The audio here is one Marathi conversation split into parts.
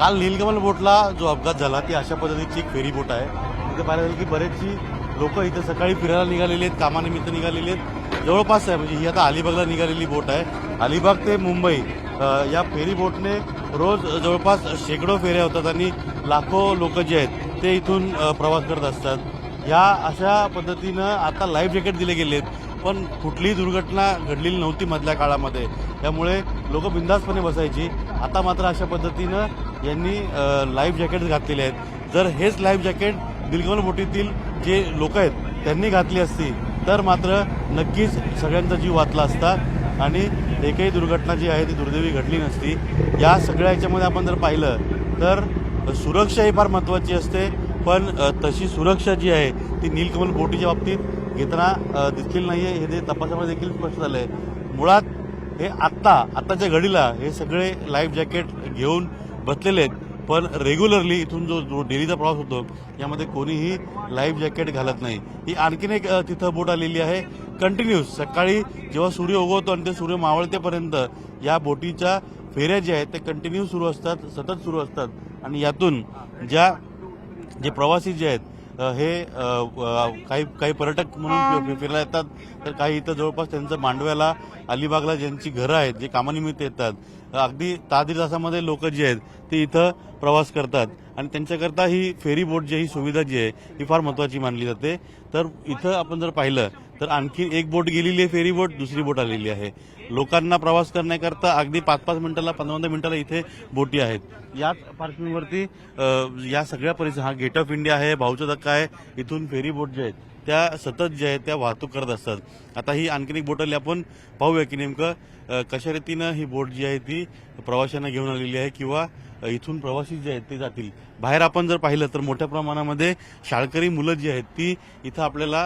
काल नीलकमल बोटला जो अपघात झाला ती अशा पद्धतीची एक फेरी बोट आहे. तिथे पाहायला की बरेचशी लोक इथं सकाळी फिरायला निघालेली आहेत कामानिमित्त निघालेली आहेत. जवळपास आहे म्हणजे ही आता अलिबागला निघालेली बोट आहे. अलिबाग ते मुंबई या फेरी बोटने रोज जवळपास शेकडो फेऱ्या होतात आणि लाखो लोक जे आहेत ते इथून प्रवास करत असतात. या अशा पद्धतीनं आता लाईफ जॅकेट दिले गेलेत पण कुठलीही दुर्घटना घडलेली नव्हती मधल्या काळामध्ये. त्यामुळे लोक बिंदासपणे बसायची. आता मात्र अशा पद्धतीनं यांनी लाईफ जॅकेट घातलेले आहेत. जर हेच लाईफ जॅकेट दिलगमन बोटीतील जे लोक आहेत त्यांनी घातली असती तर मात्र नक्कीच सगळ्यांचा जीव वाचला असता आणि एकही दुर्घटना जी आहे ती दुर्दैवी घडली नसती. या सगळ्या याच्यामध्ये आपण जर पाहिलं तर सुरक्षा ही फार महत्त्वाची असते. पण तशी सुरक्षा जी आहे ती नीलकमल बोटीच्या बाबतीत घेताना दिसलेली नाही आहे हे जे तपासामध्ये देखील स्पष्ट झालं आहे मुळात हे आत्ता आत्ताच्या घडीला हे सगळे लाईफ जॅकेट घेऊन बसलेले आहेत. पण रेग्युलरली इथून जो जो डेलीचा प्रवास होतो यामध्ये कोणीही लाईफ जॅकेट घालत नाही. ही आणखीन एक तिथं बोट आलेली आहे. कंटिन्यूस सकाळी जेव्हा सूर्य उगवतो आणि ते सूर्य मावळतेपर्यंत या बोटीच्या फेऱ्या ज्या आहेत त्या कंटिन्यू सुरू असतात सतत सुरू असतात. आणि यातून ज्या जे प्रवासी जे आहेत हे काही काही पर्यटक म्हणून फिरायला येतात. तर काही इथं जवळपास त्यांचं मांडव्याला अलिबागला ज्यांची घरं आहेत जे कामानिमित्त येतात अगदी तास तासामध्ये लोक जी आहेत ते इथं प्रवास करतात. आणि त्यांच्याकरता ही फेरी बोट जी आहे, ही सुविधा जी आहे ही फार महत्वाची मानली जाते. तर इथं आपण जर पाहिलं तर आणखी एक बोट गेलेली आहे फेरी बोट दुसरी बोट आलेली आहे. लोकांना प्रवास करण्याकरता अगदी पाच पाच मिनिटाला पंधरा पंधरा मिनिटाला इथे बोटी आहेत. याच पार्किंगवरती या सगळ्या परिसर हा गेट ऑफ इंडिया आहे भाऊचा धक्का आहे इथून फेरी बोट जे आहेत त्या सतत जे आहेत त्या वाहतूक करत असतात. आता ही आणखीन एक बोट आली आपण पाहूया की नेमकं कशा रीतीनं ही बोट जी आहे ती प्रवाशांना घेऊन आलेली आहे किंवा इथून प्रवासी जे आहेत ते जातील. बाहेर आपण जर पाहिलं तर मोठ्या प्रमाणामध्ये शाळकरी मुलं जी आहेत ती इथं आपल्याला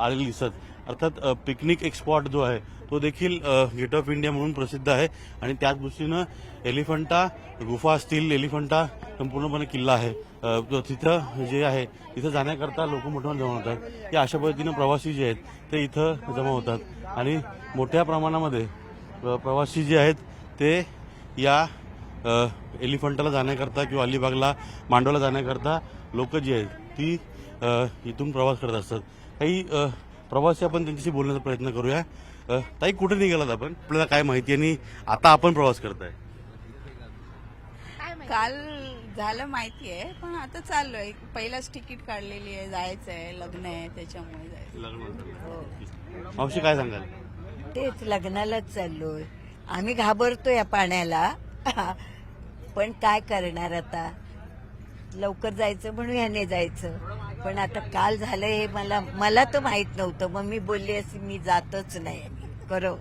आलेली दिसत अर्थात पिकनिक एक स्पॉट जो आहे तो देखील गेट ऑफ इंडिया म्हणून प्रसिद्ध आहे. आणि त्याच दृष्टीनं एलिफंटा गुफा असतील एलिफंटा संपूर्णपणे किल्ला आहे. तिथं जे आहे तिथं जाण्याकरता लोक मोठ्या जमा होतात या अशा पद्धतीनं प्रवासी जे आहेत ते इथं जमा होतात. आणि मोठ्या प्रमाणामध्ये प्रवासी जे आहेत ते या एलिफंटाला जाण्याकरता किंवा अलिबागला मांडवला जाण्याकरता लोक जी आहेत ती इथून प्रवास करत असतात. काही प्रवासी आपण त्यांच्याशी बोलण्याचा प्रयत्न करूया. ताई कुठे निघालात आपण? आपल्याला काय माहिती आणि आता आपण प्रवास करताय. काल झालं माहिती आहे पण आता चाललोय पहिलाच तिकीट काढलेली आहे जायचं आहे लग्न आहे त्याच्यामुळे जायचं. मावशी काय सांगाल? तेच लग्नालाच चाललोय आम्ही घाबरतो या पाण्याला. पण काय करणार आता? लवकर जायचं म्हणून ह्याने जायचं. पण आता काल झालं हे मला मला तर माहीत नव्हतं. मग मी बोलली अशी मी जातच नाही. करो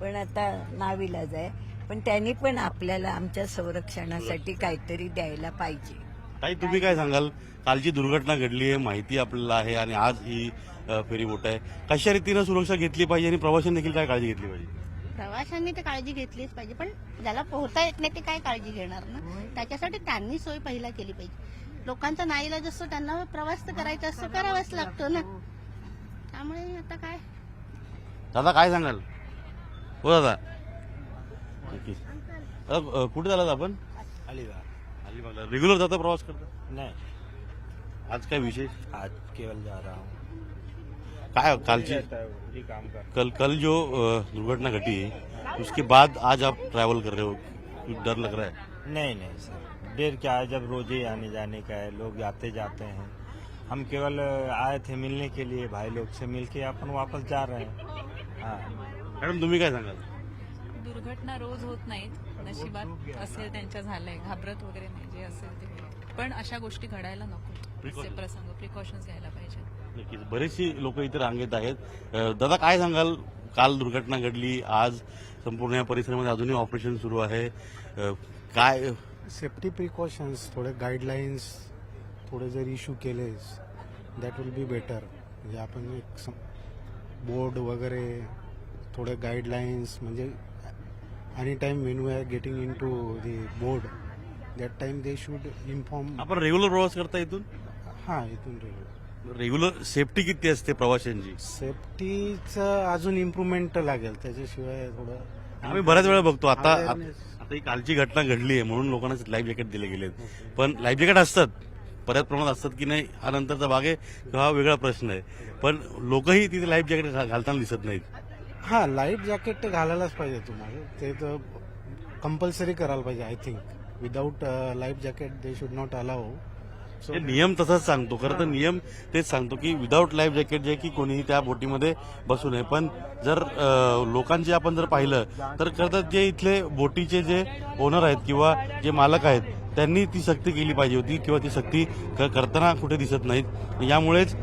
पण आता नाविलाज आहे. पण त्यांनी पण आपल्याला आमच्या संरक्षणासाठी काहीतरी द्यायला पाहिजे. ताई तुम्ही काय सांगाल? कालची दुर्घटना घडली आहे माहिती आपल्याला आहे आणि आज ही फेरी बोट आहे. कशा रीतीनं सुरक्षा घेतली पाहिजे आणि प्रवाशांनी देखील काय काळजी घेतली पाहिजे? प्रवाशांनी तर काळजी घेतलीच पाहिजे पण ज्याला पोहता येत नाही ते काय काळजी घेणार ना? त्याच्यासाठी त्यांनी सोय पहिला केली पाहिजे. लोकांचा नाईलाज असतो त्यांना प्रवास तर करायचा असतो करावाच लागतो ना. त्यामुळे आता काय? दादा काय सांगाल? हो दादा. नक्की. दादा, अ, कुठे झालात आपण? अलीबाग. अलिबागला. रेग्युलर जाता प्रवास करता? नहीं. आज काय विशेष? आज केवल जा रहा हूँ. काय कालची? कल कल जो अ, दुर्घटना घटी उसके बाद आज आप ट्रैवल कर रहे हो? कुछ डर लग रहा है? नहीं नहीं सर. देर क्या है जब रोज ही आने जाने का है लोग आते जाते हैं। हम केवल आए थे मिलने के लिए भाई लोग से मिल के अपन वापस जा रहे हैं। हाँ। मॅडम तुम्ही काय सांगाल? दुर्घटना रोज होत नाहीत नशिबात असेल त्यांच्या झालंय घाबरत वगैरे नाही जे असेल ते. पण अशा गोष्टी घडायला नको असे Precautions. प्रसंग प्रिकॉशन्स घ्यायला पाहिजे. नक्कीच. बरेचशी लोक इथे रांगेत आहेत. अ, दादा काय सांगाल? काल दुर्घटना घडली आज संपूर्ण या परिसरामध्ये अजूनही ऑपरेशन सुरू आहे. अ, काय सेफ्टी प्रिकॉशन्स थोडे गाईडलाईन्स थोडे जर इश्यू केले दॅट विल बी बेटर म्हणजे आपण एक बोर्ड वगैरे थोडे गाईडलाईन्स म्हणजे any time when we are getting into the board that time they should inform आपण रेग्युलर प्रवास करता इथून? हां इथून रेल्वे रेग्युलर सेफ्टी किती असते प्रवाशांची? सेफ्टीचं अजून इम्प्रुव्हमेंट लागेल त्याच्याशिवाय थोडं आम्ही बऱ्याच वेळा बघतो. आता. आता ही कालची घटना घडली आहे म्हणून लोकांना लाईफ जॅकेट दिले गेलेत. पण लाईफ जॅकेट असतात. बऱ्याच प्रमाणात असतात की नाही हा नंतरचा भाग आहे हा वेगळा प्रश्न आहे. पण लोकही तिथे लाईफ जॅकेट घा- घालताना दिसत नाहीत. हा लाईफ जॅकेट तर घालायलाच पाहिजे तुम्हाला. ते तर कंपल्सरी करायला पाहिजे I think without life jacket they should not allow हे नियम तसाच सांगतो. खरं तर नियम तेच सांगतो की विदाऊट लाईफ जॅकेट जे आहे की कोणीही त्या बोटीमध्ये बसू नये. पण जर लोकांचे आपण जर पाहिलं तर खरं तर जे इथले बोटीचे जे ओनर आहेत किंवा जे मालक आहेत त्यांनी ती सक्ती केली पाहिजे होती किंवा ती सक्ती करताना कुठे दिसत नाहीत. यामुळेच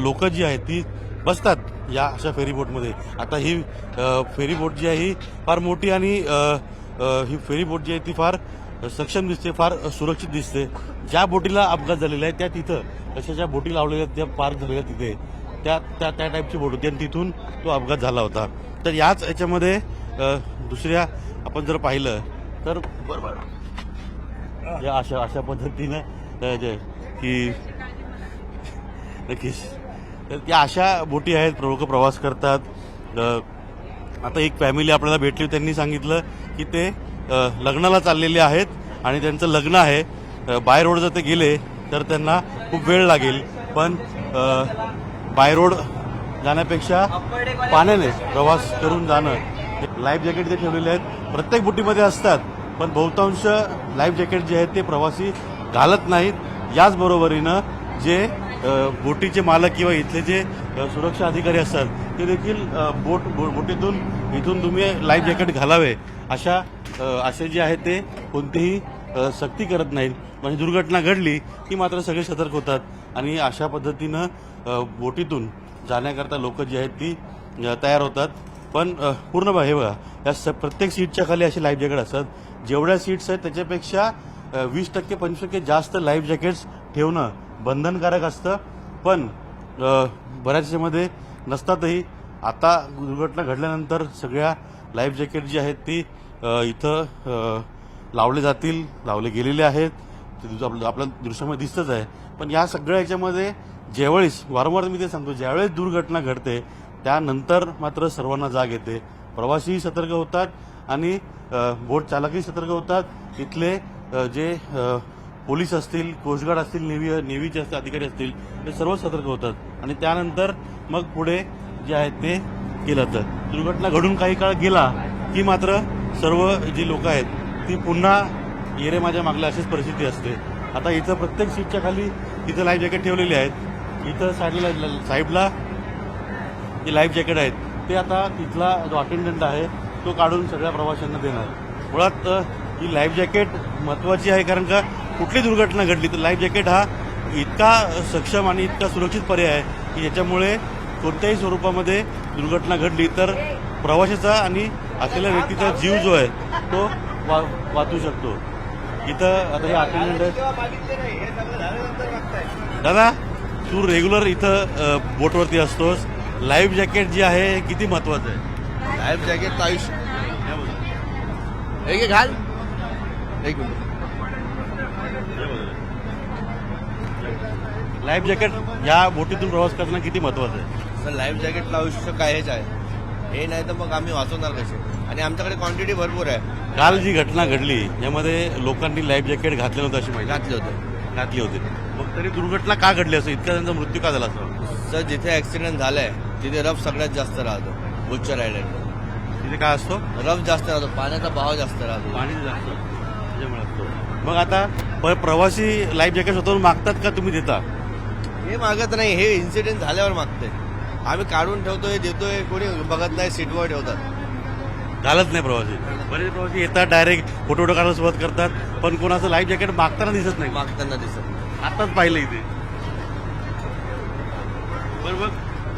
लोक जी आहेत ती बसतात या अशा फेरी बोटमध्ये आता ही अ, फेरी बोट जी आहे ही फार मोठी आणि ही फेरी बोट जी आहे ती फार सक्षम दिसते फार सुरक्षित दिसते. ज्या बोटीला अपघात झालेला आहे त्या तिथं अशा ज्या बोटी लावलेल्या आहेत, त्या पार्क झालेल्या तिथे त्या त्या त्या टाईपची बोट होती. आणि तिथून तो अपघात झाला होता. तर याच याच्यामध्ये दुसऱ्या आपण जर पाहिलं तर या अशा अशा पद्धतीनं जे की नक्कीच. तर त्या अशा बोटी आहेत लोक प्रवास करतात. आता एक फॅमिली आपल्याला भेटली त्यांनी सांगितलं की ते लग्नाला चाललेले आहेत आणि त्यांचं लग्न आहे. बाय रोड जर ते गेले तर त्यांना खूप वेळ लागेल. पण बाय रोड जाण्यापेक्षा पाण्याने प्रवास करून जाणं लाईफ जॅकेट जे ठेवलेले आहेत प्रत्येक बुटीमध्ये असतात. पण बहुतांश लाईफ जॅकेट जे आहेत ते प्रवासी घालत नाहीत. याचबरोबरीनं जे बोटीचे मालक किंवा इथले जे सुरक्षा अधिकारी असतात ते देखील बोट बोटीतून इथून तुम्ही लाईफ जॅकेट घालावे. अशा असे जे आहे ते कोणतेही सक्ती करत नाहीत. म्हणजे दुर्घटना घडली की मात्र सगळे सतर्क होतात. आणि अशा पद्धतीनं बोटीतून जाण्याकरता लोक जी आहेत ती तयार होतात. पण पूर्ण बघा हे बघा या स- प्रत्येक सीटच्या खाली असे लाईफ जॅकेट असतात. जेवढ्या सीट्स आहेत त्याच्यापेक्षा वीस टक्के पंचवीस टक्के जास्त लाईफ जॅकेट्स ठेवणं बंधनकारक असतं. पण बऱ्याचशामध्ये नसतातही आता दुर्घटना घडल्यानंतर सगळ्या लाईफ जॅकेट जी आहेत ती इथं लावले जातील लावले गेलेले आहेत. ते आपलं आपल्या दृश्यामध्ये दिसतच आहे. पण या सगळ्या याच्यामध्ये ज्यावेळेस वारंवार मी ते सांगतो ज्यावेळेस दुर्घटना घडते त्यानंतर मात्र सर्वांना जाग येते. प्रवासीही सतर्क होतात आणि बोट चालकही सतर्क होतात. इथले जे पोलीस असतील कोस्टगार्ड असतील नेव्ही नेव्हीचे असतील अधिकारी असतील ते सर्व सतर्क होतात. आणि त्यानंतर मग पुढे जे आहे ते केलं जातं. दुर्घटना घडून काही काळ गेला की मात्र सर्व जी लोक आहेत ती पुन्हा येरे माझ्या मागल्या अशीच परिस्थिती असते. आता इथं प्रत्येक सीटच्या खाली इथं लाईफ जॅकेट ठेवलेली आहेत. इथं साईडला साईडला जे लाईफ जॅकेट आहेत ते आता तिथला जो अटेंडंट आहे तो काढून सगळ्या प्रवाशांना देणार. मुळात ही लाईफ जॅकेट महत्वाची आहे कारण का कुठली दुर्घटना घडली तर लाईफ जॅकेट हा इतका सक्षम आणि इतका सुरक्षित पर्याय आहे की याच्यामुळे कोणत्याही स्वरूपामध्ये दुर्घटना घडली तर प्रवाशाचा आणि असलेल्या व्यक्तीचा जीव जो आहे तो वा वाचू शकतो. इथं आता हे अटेंडंट दादा तू रेग्युलर इथं बोटवरती असतोस. लाईफ जॅकेट जी आहे हे किती महत्वाचं आहे? लाईफ जॅकेट आयुष्य. एक घाल. एक मिनिट. लाईफ जॅकेट या बोटीतून प्रवास करणं किती महत्वाचं आहे? लाईफ जॅकेटचं आयुष्य काय हेच आहे? हे नाही तर मग आम्ही वाचवणार कसे? आणि आमच्याकडे क्वांटिटी भरपूर आहे. काल जी घटना घडली यामध्ये लोकांनी लाईफ जॅकेट घातले नव्हतं अशी माहिती. घातले होते. घातली होती. मग तरी दुर्घटना का घडली असं? इतका त्यांचा मृत्यू का झाला असं? सर जिथे ऍक्सिडेंट झालाय तिथे रफ सगळ्यात जास्त राहतो. उच्च आयलंड तिथे काय असतो? रफ जास्त राहतो. पाण्याचा बहाव जास्त राहतो. पाणी जास्त. त्याच्यामुळे असतो. मग आता प- प्रवासी लाईफ जॅकेट स्वतःहून मागतात का तुम्ही देता? हे मागत नाही. हे इन्सिडेंट झाल्यावर मागते आम्ही काढून ठेवतोय देतोय कोणी बघत नाही सीटवर ठेवतात. घालत नाही प्रवासी. बरेच प्रवासी येतात डायरेक्ट फोटो फोटो काढायला सुरुवात करतात पण कोणाचं लाईफ जॅकेट मागताना दिसत नाही. मागताना दिसत आताच पाहिलं इथे. बरं बघ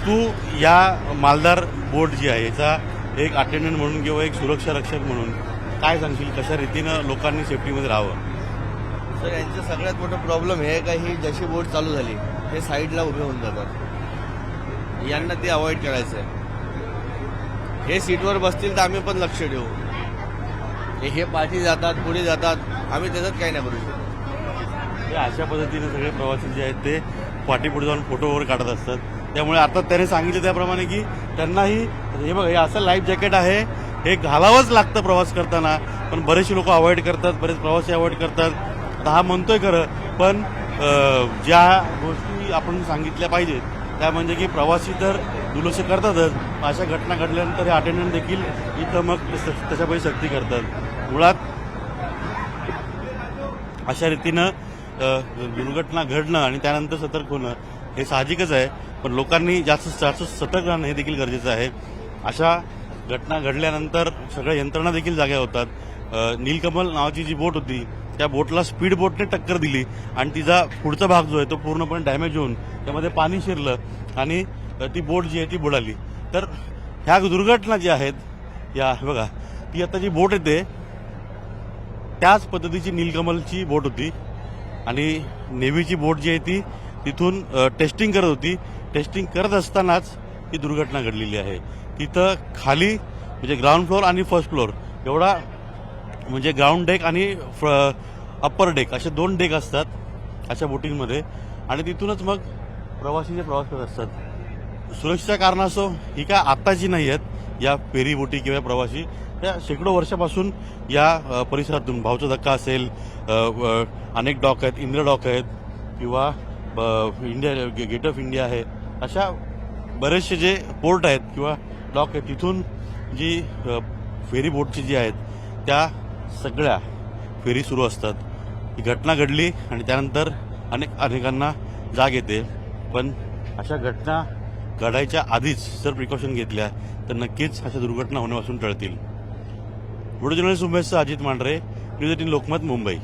तू या मालदार बोट जी आहे याचा एक अटेंडंट म्हणून किंवा एक सुरक्षा रक्षक म्हणून काय सांगशील? कशा रीतीनं लोकांनी सेफ्टीमध्ये राहावं? सर यांचं सगळ्यात मोठं प्रॉब्लेम हे आहे का ही जशी बोट चालू झाली ते साईडला उभे होऊन जातात. यांना ते अवॉइड करायचं आहे हे सीटवर बसतील तर आम्ही पण लक्ष देऊ. हे- हे पाठी जातात पुढे जातात. आम्ही त्याच्यात काही नाही करू शकत. अशा पद्धतीने सगळे प्रवासी जे आहेत ते पाठीपुढे जाऊन फोटो वगैरे काढत असतात. त्यामुळे आता त्याने सांगितलं त्याप्रमाणे की त्यांनाही हे बघ हे असं लाईफ जॅकेट आहे. हे घालावंच लागतं प्रवास करताना पण बरेचसे लोक अवॉइड करतात बरेच प्रवासी अवॉइड करतात. आता हा म्हणतोय खरं पण ज्या गोष्टी आपण सांगितल्या पाहिजेत त्या म्हणजे की प्रवासी तर दुर्लक्ष करतातच अशा घटना घडल्यानंतर हे अटेंडंट देखील इथं मग तशापैकी सक्ती करतात. मुळात अशा रीतीनं दुर्घटना घडणं आणि त्यानंतर सतर्क होणं हे साहजिकच आहे पण लोकांनी जास्त जास्त सतर्क राहणं हे देखील गरजेचं आहे. अशा घटना घडल्यानंतर सगळ्या यंत्रणा देखील जाग्या होतात. नीलकमल नावाची जी बोट होती त्या बोटला स्पीड बोटने टक्कर दिली आणि तिचा पुढचा भाग जो आहे तो पूर्णपणे डॅमेज होऊन त्यामध्ये पाणी शिरलं आणि ती बोट जी आहे ती बुडाली. तर ह्या दुर्घटना ज्या आहेत या बघा ती आता जी बोट येते त्याच पद्धतीची नीलकमलची बोट होती आणि नेव्हीची बोट जी आहे ती तिथून टेस्टिंग करत होती. टेस्टिंग करत असतानाच ही दुर्घटना घडलेली आहे. तिथं खाली म्हणजे ग्राउंड फ्लोअर आणि फर्स्ट फ्लोअर एवढा म्हणजे ग्राउंड डेक आणि अप्पर डेक असे दोन डेक असतात अशा बोटिंगमध्ये आणि तिथूनच मग प्रवासी जे प्रवास करत असतात. सुरक्षेच्या कारणास्तव ही काय आत्ताची नाही आहेत या फेरी बोटी किंवा प्रवासी. त्या शेकडो वर्षापासून या परिसरातून भावचा धक्का असेल अनेक डॉक आहेत इंद्र डॉक आहेत किंवा इंडिया गे- गेट ऑफ इंडिया आहे अशा बरेचसे जे पोर्ट आहेत किंवा डॉक आहेत तिथून जी फेरी बोटची जी आहेत त्या सगळ्या फेरी सुरू असतात. ही घटना घडली आणि त्यानंतर अनेक अनेकांना जाग येते. पण अशा घटना घडायच्या आधीच जर प्रिकॉशन घेतल्या तर नक्कीच अशा दुर्घटना होण्यापासून टळतील. Video journalist Umesh Ajit Mandhare news eighteen Lokmat Mumbai.